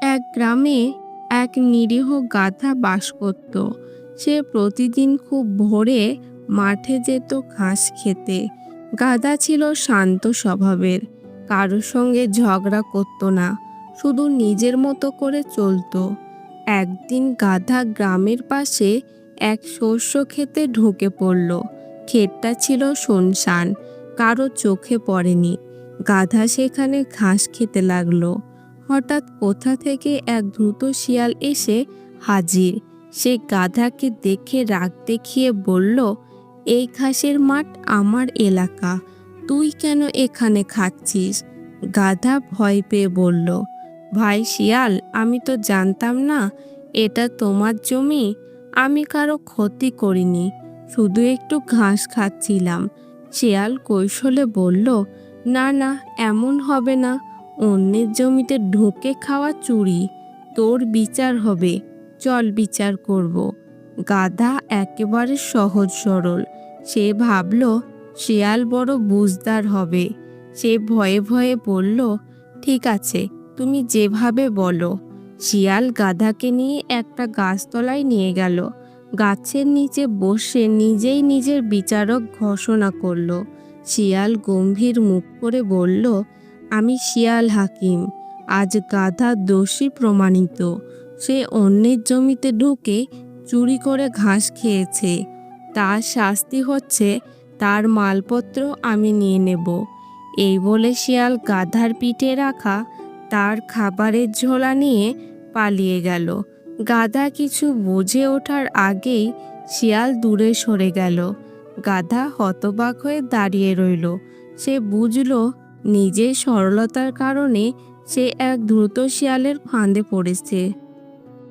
এক গ্রামে এক নিরীহ গাধা বাস করত। সে প্রতিদিন খুব ভোরে মাঠে যেত ঘাস খেতে। গাধা ছিল শান্ত স্বভাবের, কারোর সঙ্গে ঝগড়া করতো না, শুধু নিজের মতো করে চলতো। একদিন গাধা গ্রামের পাশে এক শস্য খেতে ঢুকে পড়ল। ক্ষেতটা ছিল শুনশান, কারও চোখে পড়েনি। গাধা সেখানে ঘাস খেতে লাগল। হঠাৎ কোথা থেকে এক দ্রুত শিয়াল এসে হাজির। সে গাধাকে দেখে রাগ দেখিয়ে বলল, এই ঘাসের মাঠ আমার এলাকা, তুই কেন এখানে খাচ্ছিস? গাধা ভয় পেয়ে বলল, ভাই শিয়াল, আমি তো জানতাম না, এটা তোমার জমি, আমি কারও ক্ষতি করিনি, শুধু একটু ঘাস খাচ্ছিলাম। শিয়াল কৌশলে বলল, না না, এমন হবে না। অন্যের জমিতে ঢুকে খাওয়া চুরি, তোর বিচার হবে। চল বিচার করব। গাধা একেবারে সহজ সরল। সে ভাবল, শিয়াল বড় বুঝদার হবে। সে ভয়ে ভয়ে বলল, ঠিক আছে, তুমি যেভাবে বলো। শিয়াল গাধাকে নিয়ে একটা গাছতলায় নিয়ে গেল। গাছের নিচে বসে নিজেই নিজের বিচারক ঘোষণা করল। শিয়াল গম্ভীর মুখ করে বলল আমি শিয়াল হাকিম। আজ গাধা দোষী প্রমাণিত। সে অন্যের জমিতে ঢুকে চুরি করে ঘাস খেয়েছে। তার শাস্তি হচ্ছে তার মালপত্র আমি নিয়ে নেব। এই বলে শিয়াল গাধার পিঠে রাখা তার খাবারের ঝোলা নিয়ে পালিয়ে গেল। গাধা কিছু বুঝে ওঠার আগেই শিয়াল দূরে সরে গেল। গাধা হতবাক হয়ে দাঁড়িয়ে রইল। সে বুঝল নিজের সরলতার কারণে সে এক দ্রুত শিয়ালের ফাঁদে পড়েছে।